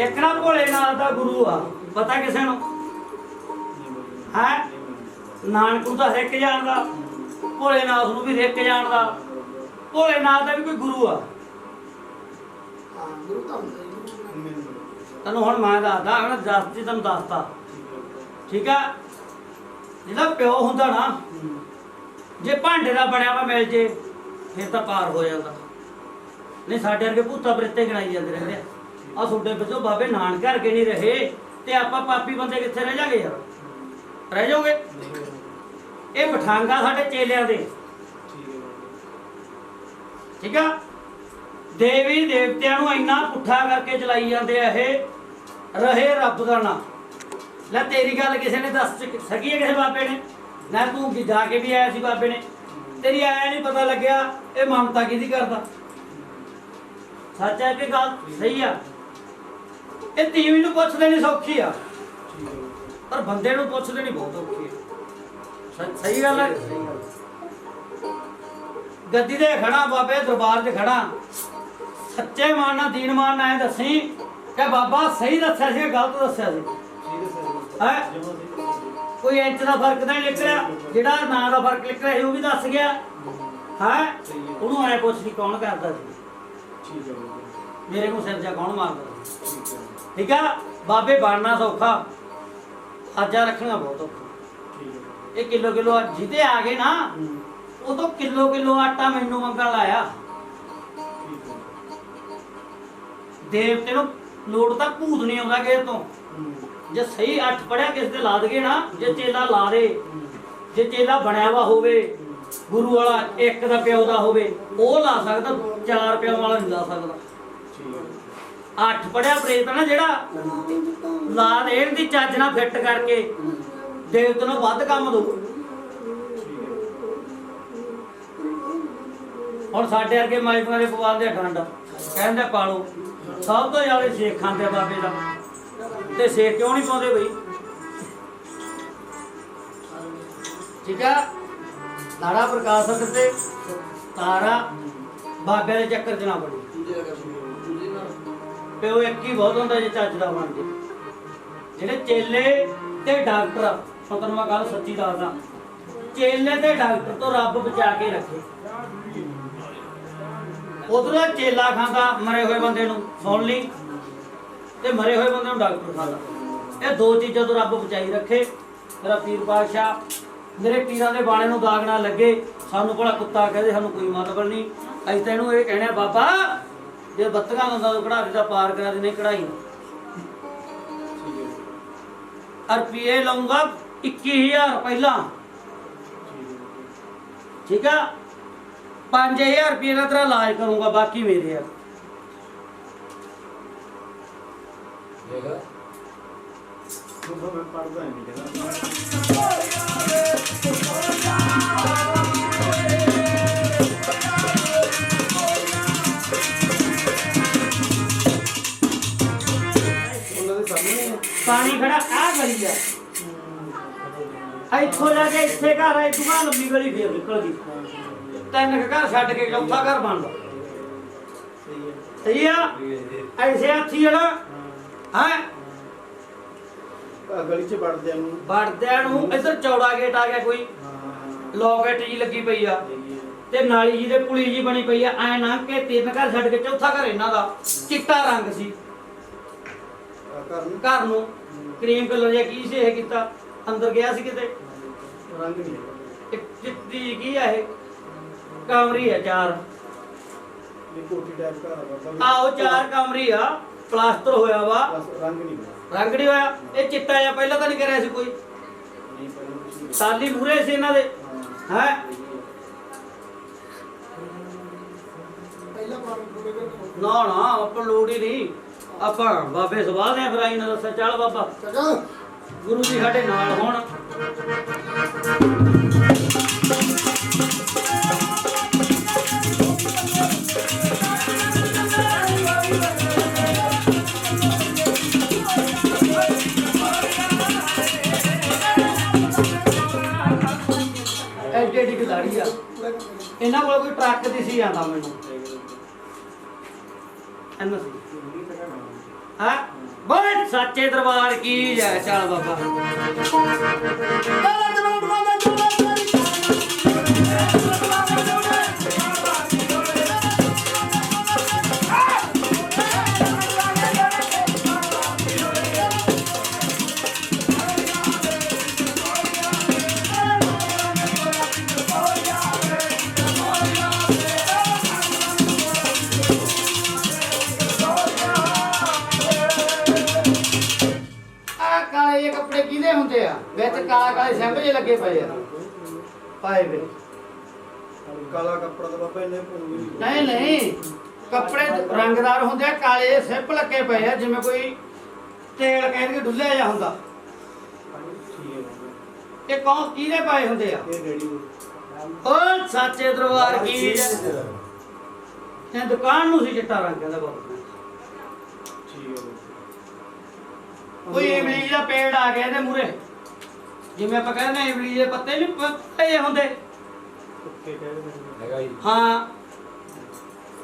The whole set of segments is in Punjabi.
ਇੱਕ ਨਾ ਭੋਲੇਨਾਥ ਦਾ ਗੁਰੂ ਆ। ਪਤਾ ਕਿਸੇ ਨੂੰ? ਹੈ? ਨਾਨਕੂ ਦਾ ਸਿੱਖ ਜਾਣਦਾ। ਭੋਲੇ ਨਾਥ ਨੂੰ ਵੀ ਸਿੱਖ ਜਾਣਦਾ। ਭੋਲੇ ਨਾਥ ਦਾ ਵੀ ਕੋਈ ਗੁਰੂ ਆ। ਤੈਨੂੰ ਹੁਣ ਮੈਂ ਦੱਸਦਾ, ਹੁਣ ਜਸਤੀ ਤੈਨੂੰ ਦੱਸਦਾ। ਠੀਕ ਆ? ਜਿਹੜਾ ਪਿਓ ਹੁੰਦਾ ਨਾ। ਜੇ ਭਾਂਡੇ ਦਾ ਬਣਿਆ ਵਾ ਮਿਲ ਜੇ, ਫਿਰ ਤਾਂ ਪਾਰ ਹੋ ਜਾਂਦਾ। ਨਹੀਂ, ਸਾਡੇ ਵਰਗੇ ਭੂਤਾਂ ਬਰੇਤੇ ਗਣਾਈ ਜਾਂਦੇ ਰਹਿੰਦੇ ਆ। ਆ ਤੁਹਾਡੇ ਵਿੱਚੋਂ ਬਾਬੇ ਨਾਨਕ ਕਰਕੇ ਨਹੀਂ ਰਹੇ ਤੇ ਆਪਾਂ ਪਾਪੀ ਬੰਦੇ ਕਿੱਥੇ ਰਹਿ ਜਾਗੇ ਯਾਰ? ਰਹਿ ਜਾਓਗੇ? ਇਹ ਬਠਾਂਗਾ ਸਾਡੇ ਚੇਲਿਆਂ ਦੇ। ਠੀਕ ਆ? ਦੇਵੀ ਦੇਵਤਿਆਂ ਨੂੰ ਇੰਨਾ ਪੁੱਠਾ ਕਰਕੇ ਚਲਾਈ ਜਾਂਦੇ ਆ ਇਹ। ਰਹੇ ਰੱਬ ਦਾ ਨਾਂ। ਲੈ ਤੇਰੀ ਗੱਲ ਕਿਸੇ ਨੇ ਦੱਸ ਸਕ- ਸਕੀ ਹੈ ਕਿਸੇ ਬਾਬੇ ਨੇ? ਨਾ ਤੂੰ ਜਾ ਕੇ ਵੀ ਆਇਆ ਸੀ ਬਾਬੇ ਨੇ। ਤੇਰੀ ਆਇਆ ਨਹੀਂ ਪਤਾ ਲੱਗਿਆ, ਇਹ ਮਮਤਾ ਕਿਹਦੀ ਕਰਦਾ? ਸੱਚ ਹੈ ਕਿ ਗੱਲ? ਸਹੀ ਆ। ਇਹ ਤੀਵੀਂ ਨੂੰ ਪੁੱਛ ਲੈਣੀ ਸੌਖੀ ਆ। ਪਰ ਬੰਦੇ ਨੂੰ ਪੁੱਛ ਲੈਣੀ ਬਹੁਤ ਔਖੀ ਹੈ ਸਹੀ ਗੱਲ ਹੈ ਗੱਦੀ ਦੇ ਖੜਾ, ਬਾਬੇ ਦਰਬਾਰ 'ਚ ਖੜਾ। ਸੱਚੇ ਮਨ ਨਾਲ, ਦੀਨ ਮਾਨ ਨਾਲ ਦੱਸੀ ਕਿ ਬਾਬਾ ਸਹੀ ਦੱਸਿਆ ਸੀ ਗਲਤ ਦੱਸਿਆ ਸੀ? ਹੈ? ਕੋਈ ਇੰਚ ਦਾ ਫ਼ਰਕ ਤਾਂ ਨਹੀਂ ਨਿਕਲਿਆ। ਜਿਹੜਾ ਨਾਂ ਦਾ ਫ਼ਰਕ ਨਿਕਲਿਆ ਸੀ, ਉਹ ਵੀ ਦੱਸ ਗਿਆ। ਹੈ? ਉਹਨੂੰ ਐ ਪੁੱਛ ਨਹੀਂ ਕੌਣ ਕਰਦਾ ਸੀ? ਮੇਰੇ ਕੋਲ ਸਿਰ ਜਾ ਕੌਣ ਮਾਰਦਾ ਸੀ? ਠੀਕ ਆ? ਬਾਬੇ ਬਣਨਾ ਸੌਖਾ। ਆਜਾ ਰੱਖਣਾ ਬਹੁਤ ਔਖਾ। ਇਹ ਕਿਲੋ ਕਿਲੋ ਜਿਹਦੇ ਆ ਗਏ ਨਾ ਉਹ ਤੋਂ ਕਿਲੋ ਕਿਲੋ ਆਟਾ ਮੈਨੂੰ ਮੰਗਣ ਲਾਇਆ। ਦੇਵਤੇ ਨੂੰ ਲੋੜ ਤਾਂ ਭੂਤ ਨਹੀਂ ਆਉਂਦਾ ਕਿਸੇ ਤੋਂ। ਜੇ ਸਹੀ ਅੱਠ ਪੜਿਆ ਕਿਸ ਦੇ ਲਾ ਦਗੇ ਨਾ ਜੇ ਚੇਲਾ ਲਾ ਦੇ। ਜੇ ਚੇਲਾ ਬਣਿਆ ਵਾ ਹੋਵੇ ਗੁਰੂ ਵਾਲਾ ਇੱਕ ਦਾ ਪਿਓ ਦਾ ਹੋਵੇ ਉਹ ਲਾ ਸਕਦਾ ਚਾਰ ਪਿਓ ਵਾਲਾ ਨਹੀਂ ਲਾ ਸਕਦਾ। ਅੱਠ ਪੜਿਆ ਪ੍ਰੇਤ ਨਾ ਜਿਹੜਾ? ਲਾ ਦੇਣ ਦੀ ਚੱਜ ਨਾਲ ਫਿੱਟ ਕਰਕੇ। ਦੇਵਤੇ ਨੂੰ ਵੱਧ ਕੰਮ ਦੋ ਹੁਣ ਸਾਡੇ ਵਰਗੇ ਮਾਈਕਾਂ ਦੇ ਪਵਾਲ ਦੇ ਠੰਡ ਕਹਿੰਦੇ ਪਾਲੋ, ਸਭ ਤੋਂ ਜ਼ਿਆਦਾ ਸੇਖ ਖਾਂਦੇ ਆ ਬਾਬੇ ਦਾ। ਤੇ ਸੇਖ ਕਿਉਂ ਨਹੀਂ ਪਾਉਂਦੇ ਬਈ? ਠੀਕ ਆ? ਤਾਰਾ ਪ੍ਰਕਾਸ਼ਕ ਤੇ ਤਾਰਾ ਬਾਬੇ ਦੇ ਚੱਕਰ ਚ ਨਾ ਬੜੀ ਪਿਓ ਇੱਕ ਹੀ ਬਹੁਤ ਹੁੰਦਾ ਜੇ ਚੱਜ ਦਾ ਬਣ ਜੇ। ਜਿਹੜੇ ਚੇਲੇ ਤੇ ਡਾਕਟਰ, ਹੁਣ ਮੈਂ ਗੱਲ ਸੱਚੀ ਦੱਸਦਾ, ਚੇਲੇ ਤੇ ਡਾਕਟਰ ਤੋਂ ਰੱਬ ਬਚਾ ਕੇ ਰੱਖੇ। ਉਧਰੋਂ ਚੇਲਾ ਖਾਂਦਾ ਮਰੇ ਹੋਏ ਬੰਦੇ ਨੂੰ, ਸੁਣ ਲਈ, ਤੇ ਮਰੇ ਹੋਏ ਬੰਦੇ ਨੂੰ ਡਾਕਟਰ ਖਾਂਦਾ। ਇਹ ਦੋ ਚੀਜ਼ਾਂ ਤੋਂ ਰੱਬ ਬਚਾਈ ਰੱਖੇ। ਮੇਰਾ ਪੀਰ ਪਾਤਸ਼ਾਹ, ਮੇਰੇ ਪੀਰਾਂ ਦੇ ਬਾਣੇ ਨੂੰ ਦਾਗ ਨਾ ਲੱਗੇ। ਸਾਨੂੰ ਭਲਾ ਕੁੱਤਾ ਕਹਦੇ, ਸਾਨੂੰ ਕੋਈ ਮਤਲਬ ਨਹੀਂ। ਅਸੀਂ ਤਾਂ ਇਹਨੂੰ ਇਹ ਕਹਿਣਾ ਬਾਬਾ ਜੇ ਬੱਤਗਾ ਹੁੰਦਾ ਤਾਂ ਕਢਾ ਦੇ ਤਾਂ ਪਾਰ ਕਰਾ ਦੇ ਕਢਾਈ। ਰੁਪਏ ਲਊਂਗਾ 21000 ਪਹਿਲਾਂ। ਠੀਕ ਆ? 5000 ਰੁਪਏ ਦਾ ਤੇਰਾ ਇਲਾਜ ਕਰੂੰਗਾ, ਬਾਕੀ ਮੇਰੇ ਆ। ਪਾਣੀ ਇੱਥੋਂ ਜਾ ਕੇ ਇੱਥੇ ਘਰ ਆਈ ਤੂੰ ਆ ਲੰਮੀ ਗਲੀ ਫੇਰ ਨਿਕਲ ਗਈ। ਤਿੰਨ ਕੁ ਘਰ ਛੱਡ ਕੇ ਚੌਥਾ ਘਰ ਬਣਦਾ। ਸਹੀ ਆ? ਐਸੇ ਹੱਥੀ ਜਣਾ ਹੈ? ਗਲੀ ਚ ਵੜਦਿਆਂ ਨੂੰ। ਵੜਦਿਆਂ ਨੂੰ ਇੱਧਰ ਚੌੜਾ ਗੇਟ ਆ ਗਿਆ ਕੋਈ। ਲੋਕੇਟ ਜੀ ਲੱਗੀ ਪਈ ਆ। ਤੇ ਨਾਲੀ ਜੀ ਦੇ ਪੁਲੀ ਜੀ ਬਣੀ ਪਈ ਆ। ਐ ਨਾ ਕਿ ਤਿੰਨ ਘਰ ਛੱਡ ਕੇ ਚੌਥਾ ਘਰ ਇਹਨਾਂ ਦਾ। ਚਿੱਟਾ ਰੰਗ ਸੀ। ਘਰ ਨੂੰ। ਘਰ ਨੂੰ। ਕਰੀਮ ਕਲਰ ਜਿਹਾ ਕੀ ਸੀ ਇਹ ਕੀਤਾ। ਅੰਦਰ ਗਿਆ ਸੀ ਕਿਤੇ? ਰੰਗ ਨਹੀਂ ਇੱਕ ਚਿੱਟੀ ਕੀ ਆ ਇਹ? ਕਮਰੀ ਆ ਚਾਰ। ਇਹ ਕੋਠੀ ਟਾਈਪ ਆ ਚਾਰ ਕਮਰੀ ਆ ਪਲਾਸਟਰ ਹੋਇਆ ਵਾ। ਰੰਗ ਨਹੀਂ ਬਣਾ ਰੰਗ ਨਹੀਂ ਹੋਇਆ? ਇਹ ਚਿੱਟਾ ਜਿਹਾ ਪਹਿਲਾਂ ਤਾਂ ਨਹੀਂ ਕਰਿਆ ਸੀ ਕੋਈ? ਸਾਲੀ ਮੂਰੇ ਸੀ ਇਹਨਾਂ ਦੇ। ਹਾਂ। ਨਾ ਨਾ ਆਪਾਂ ਲੋੜ ਹੀ ਨਹੀਂ। ਆਪਾਂ ਬਾਬੇ ਸਵਾਹ ਦੇ ਫਿਰ ਆਈ ਨਾ ਦੱਸਿਆ। ਚੱਲ ਬਾਬਾ। ਚਗਾ ਗੁਰੂ ਜੀ ਸਾਡੇ ਨਾਲ ਹੋਣ। ਐਡੀ ਐਡੀ ਗਦਾੜੀ ਆ। ਇਹਨਾਂ ਕੋਲ ਕੋਈ ਟਰੱਕ ਦੀ ਸੀ ਆਂਦਾ ਮੈਨੂੰ। ਐਨ ਸੀ। ਬੋਲੇ ਸੱਚੇ ਦਰਬਾਰ ਕੀ ਜੈ ਚੱਲ ਬਾਬਾ। ਕਾਲੇ ਸਿੰਬ ਜੇ ਲੱਗੇ ਪਏ ਆ? ਪਾਏ ਵੇ। ਕਾਲਾ ਕੱਪੜਾ ਤਾਂ ਬਾਬਾ ਇਹਨੇ ਵੀ ਨਹੀਂ ਨਹੀਂ। ਕੱਪੜੇ ਰੰਗਦਾਰ ਹੁੰਦੇ ਆ ਕਾਲੇ ਸਿੰਪ ਲੱਗੇ ਪਏ ਆ ਜਿਵੇਂ ਕੋਈ ਤੇਲ ਕਹਿ ਕੇ ਡੁੱਲਿਆ ਜਾ ਹੁੰਦਾ। ਇਹ ਕੌਣ ਕਿਹਦੇ ਪਾਏ ਹੁੰਦੇ ਆ? ਓ ਸੱਚੇ ਦਰਬਾਰ ਕੀ ਇਹ ਦੁਕਾਨ ਨੂੰ ਸੀ ਚਿੱਟਾ ਰੰਗ ਕਹਿੰਦਾ ਬਾਬਾ ਕੋਈ ਇਮਲੀ ਦਾ ਪੇੜ ਆ ਗਿਆ ਇਹਦੇ ਮੂਰੇ ਜਿਵੇਂ ਆਪਾਂ ਕਹਿੰਦੇ ਆ ਇਮਲੀ ਦੇ ਪੱਤੇ ਨਹੀਂ ਪੱਤੇ ਹੁੰਦੇ। ਕੁੱਤੇ ਕਹਿੰਦੇ ਨੇ। ਹੈਗਾ ਜੀ। ਹਾਂ।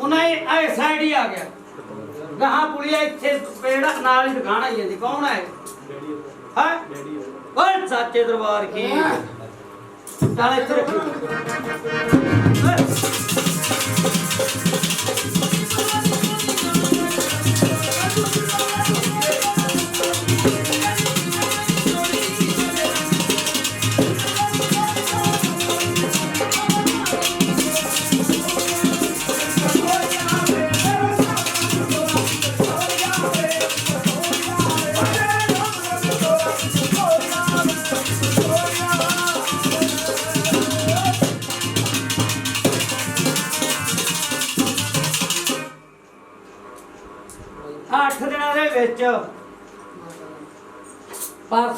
ਉਹਨਾਂ ਇਹ ਆਏ ਸਾਈਡ ਹੀ ਆ ਗਿਆ। ਗਾਹਾਂ ਪੁਲੀਆ ਇੱਥੇ ਪੇੜ ਨਾਲ ਹੀ ਦੁਕਾਨ ਆਈ ਜਾਂਦੀ। ਕੌਣ ਹੈ? ਹੈ ਓਏ ਸੱਚੇ ਦਰਬਾਰ ਕੀ? ਚੱਲ ਇੱਥੇ ਰੱਖੀ।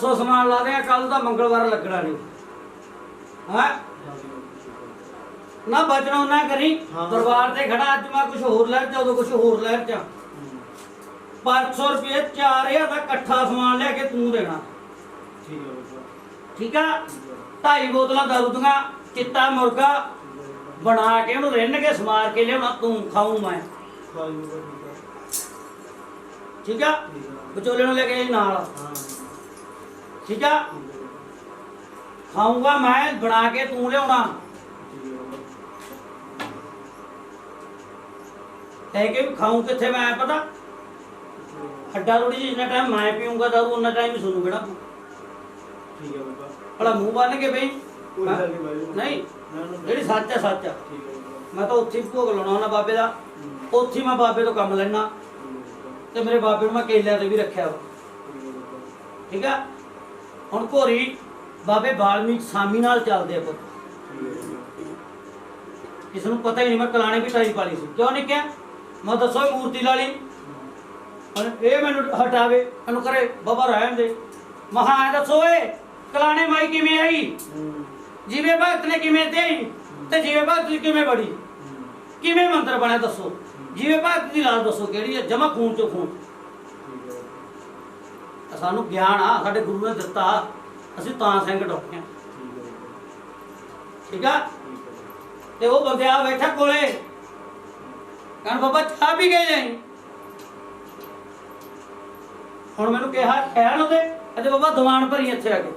ਪਰਸੋਂ ਸਮਾਨ ਲਾ ਦਿਆ ਕੱਲ ਦਾ ਮੰਗਲਵਾਰ ਲੱਗਣਾ ਨਹੀਂ ਹਾਂ? ਨਾ ਬਚਣਾ ਨਾ ਕਰੀ। ਦਰਬਾਰ ਤੇ ਖੜਾ ਅੱਜ ਮੈਂ ਕੁਝ ਹੋਰ ਲੈ ਜਾ ਉਦੋਂ ਕੁਝ ਹੋਰ ਲੈ ਜਾ 500 ਰੁਪਏ 4000 ਦਾ ਇਕੱਠਾ ਸਮਾਨ ਲਿਆ ਕੇ ਤੂੰ ਦੇਣਾ। ਠੀਕ ਆ? ਢਾਈ ਬੋਤਲਾਂ ਦਾਰੂ ਦੀਆਂ ਚਿੱਟਾ ਮੁਰਗਾ ਬਣਾ ਕੇ ਉਹਨੂੰ ਰਿੰਨ ਕੇ ਸਮਾਰ ਕੇ ਲਿਆਉਣਾ ਤੂੰ ਖਾਊ ਮੈਂ। ਠੀਕ ਆ? ਵਿਚੋਲੇ ਨੂੰ ਲੈ ਕੇ ਨਾਲ। ਹਾਂ। ਠੀਕ ਆ? ਖਾਊਂਗਾ ਮੈਂ ਬਣਾ ਕੇ ਤੂੰ ਲਿਆਉਣਾ। ਕਹਿ ਕੇ ਵੀ ਖਾਊਂ ਕਿੱਥੇ ਮੈਂ ਪਤਾ? ਅੱਡਾ ਜਿਹੀ ਜਿੰਨਾ ਟਾਈਮ ਮੈਂ ਪੀਊਂਗਾ ਦਾਰੂ ਉਹਨਾਂ ਟਾਈਮ ਹੀ ਸੁਣੂ ਕਿਹੜਾ ਠੀਕ ਹੈ ਬਾਬਾ। ਭਲਾ ਮੂੰਹ ਬੰਨ ਕੇ ਬਈ। ਕੋਈ ਗੱਲ ਨਹੀਂ ਬਾਈ। ਜਿਹੜੀ ਸੱਚ ਹੈ ਸੱਚ ਆ। ਹੈ ਮੈਂ ਤਾਂ ਉੱਥੇ ਭੋਗ ਲਾਉਣਾ ਉਹਨਾਂ ਬਾਬੇ ਦਾ। ਉੱਥੇ ਮੈਂ ਬਾਬੇ ਤੋਂ ਕੰਮ ਲੈਣਾ ਤੇ ਮੇਰੇ ਬਾਬੇ ਨੂੰ ਮੈਂ ਕੇਲਿਆਂ ਤੇ ਵੀ ਰੱਖਿਆ ਠੀਕ ਆ? ਹੁਣ ਘੋਰੀ ਬਾਬੇ ਬਾਲਮੀਕ ਸਾਮੀ ਨਾਲ ਚੱਲਦੇ ਆ ਪੁੱਤ। ਠੀਕ ਨੂੰ ਪਤਾ ਹੀ ਨਹੀਂ ਮੈਂ ਕਲਾਣੇ ਵੀ ਟਾਈ ਪਾਲੀ ਸੀ। ਕਿਉਂ ਨਹੀਂ ਕਿਹਾ? ਮੈਂ ਦੱਸੋ ਇਹ ਮੂਰਤੀ ਲਾਲੀ ਲਈ। ਇਹ ਮੈਨੂੰ ਹਟਾਵੇ ਇਹਨੂੰ ਕਰੇ ਬਾਬਾ ਰਹਿਣ ਦੇ। ਮਹਾ ਐ ਦੱਸੋ ਏ ਕਲਾਣੇ ਮਾਈ ਕਿਵੇਂ ਆਈ ਹੂੰ, ਜਿਵੇਂ ਭਗਤ ਨੇ ਕਿਵੇਂ ਦੇਈ? ਤੇ ਜਿਵੇਂ ਭਗਤ ਦੀ ਕਿਵੇਂ ਬੜੀ ਕਿਵੇਂ ਮੰਤਰ ਬਣਿਆ ਦੱਸੋ? ਜਿਵੇਂ ਭਗਤ ਦੀ ਲਾਲ ਦੱਸੋ ਕਿਹੜੀ ਹੈ? ਜਮਾ ਖੂਨ ਚੋਂ ਖੂਨ। ਸਾਨੂੰ ਗਿਆਨ ਆ, ਸਾਡੇ ਗੁਰੂ ਨੇ ਦਿੱਤਾ, ਅਸੀਂ ਤਾਂ ਸਿੰਘ ਡੋਕੇ ਠੀਕ ਆ? ਤੇ ਉਹ ਬੰਦੇ ਆ ਬੈਠਾ ਕੋਲੇ। ਕਹਿਣ ਬਾਬਾ, ਚਾਹ ਪੀ ਗਏ ਜਾਈ? ਹੁਣ ਮੈਨੂੰ ਕਿਹਾ, ਕਹਿਣ ਉਹਦੇ ਅਜੇ ਬਾਬਾ, ਦੀਵਾਨ ਭਰੀ ਇੱਥੇ ਆ ਕੇ।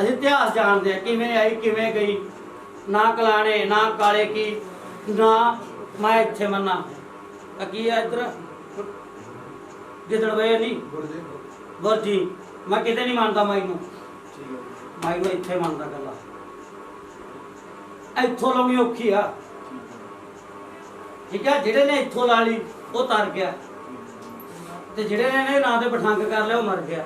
ਅਸੀਂ ਇਤਿਹਾਸ ਜਾਣਦੇ ਆ, ਕਿਵੇਂ ਆਈ, ਕਿਵੇਂ ਗਈ। ਨਾ ਕਲਾਣੇ, ਨਾ ਕਾਲੇ ਕੀ, ਨਾ ਮੈਂ ਇੱਥੇ ਮੰਨਾ। ਆ ਕੀ ਆ ਇੱਧਰ? ਗਿੱਦੜ ਵੇ ਨਹੀਂ ਵਰਜੀ। ਮੈਂ ਕਿਤੇ ਨਹੀਂ ਮੰਨਦਾ ਮਾਈ ਨੂੰ। ਮਾਈ ਨੂੰ ਇੱਥੇ ਮੰਨਦਾ ਗੱਲਾਂ। ਇੱਥੋਂ ਲਾਉਣੀ ਔਖੀ ਆ। ਠੀਕ ਆ? ਜਿਹੜੇ ਨੇ ਇੱਥੋਂ ਲਾ ਲਈ, ਉਹ ਤਰ ਗਿਆ। ਤੇ ਜਿਹੜੇ ਨੇ ਨਾਂ ਤੇ ਪਠੰਗ ਕਰ ਲਿਆ, ਉਹ ਮਰ ਗਿਆ।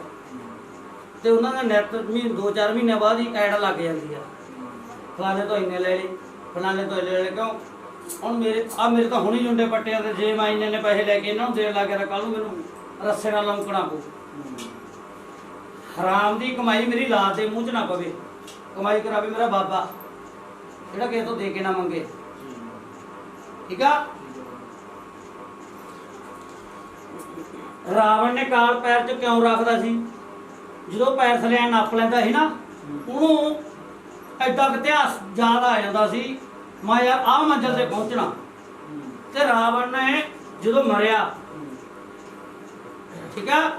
ਤੇ ਉਹਨਾਂ ਦਾ ਨੈਟ ਮਹੀਨੇ ਦੋ ਚਾਰ ਮਹੀਨੇ ਬਾਅਦ ਹੀ ਐਡ ਲੱਗ ਜਾਂਦੀ ਆ। ਫਲਾਣੇ ਤੋਂ ਇੰਨੇ ਲੈ ਲਈ ਫਲਾਣੇ ਤੋਂ ਇੰਨੇ ਲੈ ਕਿਉਂ? ਹੁਣ ਮੇਰੇ ਆ ਮੇਰੇ ਤਾਂ ਹੁਣੇ ਜੁੰਡੇ ਪੱਟਿਆਂ ਤੇ ਜੇ ਮੈਂ ਇੰਨੇ ਨੇ ਪੈਸੇ ਲੈ ਕੇ ਇਹਨਾਂ ਨੂੰ ਦੇਣ ਲੱਗ ਗਿਆ ਕੱਲ ਨੂੰ ਮੈਨੂੰ ਰੱਸੇ ਨਾਲ ਲੰਕਣਾ ਪਊ। ਹਰਾਮ ਦੀ ਕਮਾਈ ਮੇਰੀ ਲਾਤ ਦੇ ਮੂੰਹ 'ਚ ਨਾ ਪਵੇ। ਕਮਾਈ ਕਰਾਵੇ ਮੇਰਾ ਬਾਬਾ। ਜਿਹੜਾ ਕਿਸੇ ਤੋਂ ਦੇ ਕੇ ਨਾ ਮੰਗੇ। ਠੀਕ ਆ? ਰਾਵਣ ਨੇ ਕਾਲ ਪੈਰ 'ਚ ਕਿਉਂ ਰੱਖਦਾ ਸੀ? ਜਦੋਂ ਪੈਰ ਥਲੇ ਨੱਪ ਲੈਂਦਾ ਸੀ ਨਾ, ਉਹਨੂੰ ਐਡਾ ਇਤਿਹਾਸ ਯਾਦ ਆ ਜਾਂਦਾ ਸੀ, ਮੈਂ ਯਾਰ ਆਹ ਮੰਜ਼ਲ ਤੇ ਪਹੁੰਚਣਾ। ਤੇ ਰਾਵਣ ਨੇ ਜਦੋਂ ਮਰਿਆ ਠੀਕ ਆ?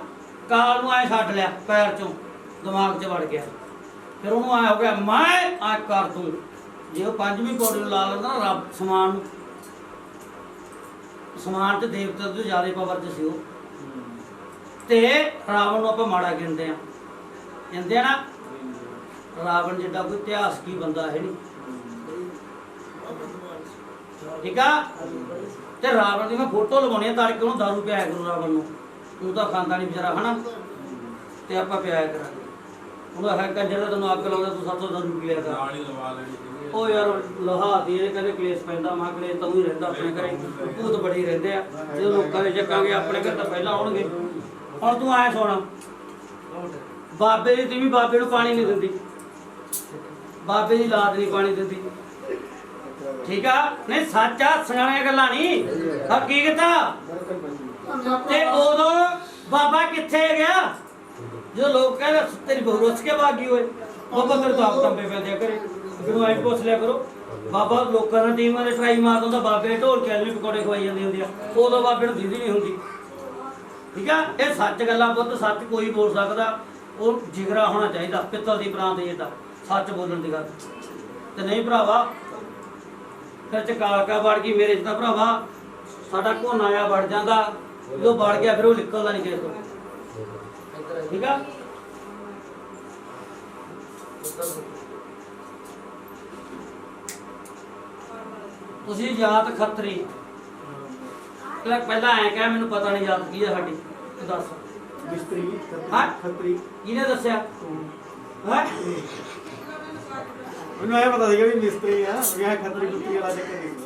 ਕਾਲ ਨੂੰ ਐ ਛੱਡ ਲਿਆ, ਪੈਰ ਚੋਂ, ਦਿਮਾਗ 'ਚ ਵੜ ਗਿਆ। ਫਿਰ ਉਹਨੂੰ ਐ ਹੋ ਗਿਆ, ਮੈਂ ਆ ਕਰ ਦੂੰ। ਜੇ ਉਹ ਪੰਜਵੀਂ ਪੌੜੀ ਨੂੰ ਲਾ ਲੈਂਦਾ ਨਾ ਰੱਬ, ਸਮਾਨ ਨੂੰ। ਸਮਾਨ ਤੇ ਦੇਵਤਾ ਤੋਂ ਜ਼ਿਆਦਾ ਪਾਵਰ 'ਚ ਸੀ ਉਹ। ਤੇ ਰਾਵਣ ਨੂੰ ਆਪਾਂ ਮਾੜਾ ਗਿਣਦੇ ਆ। ਕਹਿੰਦੇ ਆ ਨਾ? ਰਾਵਣ ਜਿੱਡਾ ਕੋਈ ਇਤਿਹਾਸ ਕੀ ਬੰਦਾ ਹੈ ਨਹੀਂ ਠੀਕ ਆ? ਤੇ ਰਾਵਣ ਦੀ ਮੈਂ ਫੋਟੋ ਲਵਾਉਣੀ ਆ, ਤਾਂ ਕਿ ਉਹਨੂੰ ਦਾਰੂ ਪਿਆਇਆ ਕਰੂ ਰਾਵਣ ਨੂੰ। ਉਹ ਤਾਂ ਖਾਂਦਾ ਨਹੀਂ ਵਿਚਾਰਾ ਹਨਾ? ਤੇ ਆਪਾਂ ਪਿਆਇਆ ਕਰਾਂਗੇ। ਉਹਦਾ ਹੈ ਕੰਜਰ ਦਾ ਤੈਨੂੰ ਅੱਗ ਲਾਉਂਦਾ ਤੂੰ ਸਾਥੋਂ ਦਾਰੂ ਪੀ ਲਿਆ ਕਰ ਨਾਲ ਹੀ ਲਵਾ ਲੈਣੀ ਸੀ ਉਹ ਯਾਰ ਲਹਾ ਦੀ ਇਹ ਕਹਿੰਦੇ ਕਲੇਸ਼ ਪੈਂਦਾ ਮਾਂ ਕਲੇਸ਼ ਤਾਂ ਹੀ ਰਹਿੰਦਾ ਆਪਣੇ ਘਰੇ। ਭੂਤ ਬੜੀ ਰਹਿੰਦੇ ਆ। ਜਦੋਂ ਲੋਕਾਂ ਦੇ ਚੱਕਾਂਗੇ ਆਪਣੇ ਘਰ ਤਾਂ ਪਹਿਲਾਂ ਆਉਣਗੇ। ਹੁਣ ਤੂੰ ਆਇਆ ਸੁਣ। ਬਾਬੇ ਦੀ ਤੀਵੀਂ ਬਾਬੇ ਨੂੰ ਪਾਣੀ ਨਹੀਂ ਦਿੰਦੀ। ਬਾਬੇ ਦੀ ਲਾਦ ਨਹੀਂ ਪਾਣੀ ਦਿੰਦੀ। ਠੀਕ ਆ? ਨਹੀਂ ਸੱਚ ਆ ਸਿਆਣੀਆਂ ਗੱਲਾਂ ਨਹੀਂ। ਹਕੀਕਤ ਆ। ਤੇ ਉਦੋਂ ਬਾਬਾ ਕਿੱਥੇ ਗਿਆ? ਜਦੋਂ ਲੋਕ ਕਹਿੰਦੇ, ਤੇਰੀ ਬਹੂ ਕੇ ਭਾਗੀ ਹੋਏ ਬਾਬਾ ਤੇਰੇ ਤੋਂ ਆਪ ਕੰਬੇ ਪੈਂਦੇ ਆ ਕਰੇ ਜਿਹਨੂੰ ਆਈ ਪੁੱਛ ਲਿਆ ਕਰੋ, ਬਾਬਾ ਲੋਕਾਂ ਦਾ ਟੀਮਾਂ ਦੇ ਟਰਾਈ ਮਾਰ ਦਿੰਦਾ, ਬਾਬੇ ਢੋਲ ਕੇ ਵੀ ਪਕੌੜੇ ਖਵਾਈ ਜਾਂਦੀ ਹੁੰਦੀ ਆ। ਉਦੋਂ ਬਾਬੇ ਨੂੰ ਦੀਦੀ ਨਹੀਂ ਹੁੰਦੀ। ਠੀਕ ਆ? ਇਹ ਸੱਚ ਗੱਲਾਂ ਬੁੱਧ ਸੱਚ ਕੋਈ ਬੋਲ ਸਕਦਾ। ਉਹ ਜਿਗਰਾ ਹੋਣਾ ਚਾਹੀਦਾ, ਪਿੱਤਲ ਦੀ ਪ੍ਰਾਂਤ ਇਹਦਾ, ਸੱਚ ਬੋਲਣ ਦੀ ਗੱਲ। ਤੇ ਨਹੀਂ ਭਰਾਵਾ, ਫਿਰ ਚ ਵੜ ਗਈ ਮੇਰੇ ਚ ਭਰਾਵਾ, ਸਾਡਾ ਕੋਨਾ ਆ ਵੜ ਜਾਂਦਾ। ਜਦੋਂ ਵੜ ਗਿਆ ਫਿਰ ਉਹ ਨਿਕਲਦਾ ਨਹੀਂ ਕਿਸੇ ਤੋਂ। ਠੀਕ ਆ? ਤੁਸੀਂ ਜਾਤ ਖੱਤਰੀ। ਪਹਿਲਾਂ ਪਹਿਲਾਂ ਐ ਕਹਿ ਮੈਨੂੰ ਪਤਾ ਨਹੀਂ ਜਾਤ ਕੀ ਹੈ ਸਾਡੀ। ਤੂੰ ਦੱਸ। ਮਿਸਤਰੀ ਹਾਂ? ਖੱਤਰੀ। ਕਿਹਨੇ ਦੱਸਿਆ? ਹੈ? ਮੈਨੂੰ ਇਹ ਪਤਾ ਸੀਗਾ ਵੀ ਮਿਸਤਰੀ ਆ ਮੈਂ ਕਿਹਾ ਖੱਤਰੀ ਕੁੱਤੀ ਵਾਲਾ ਚੱਕਰ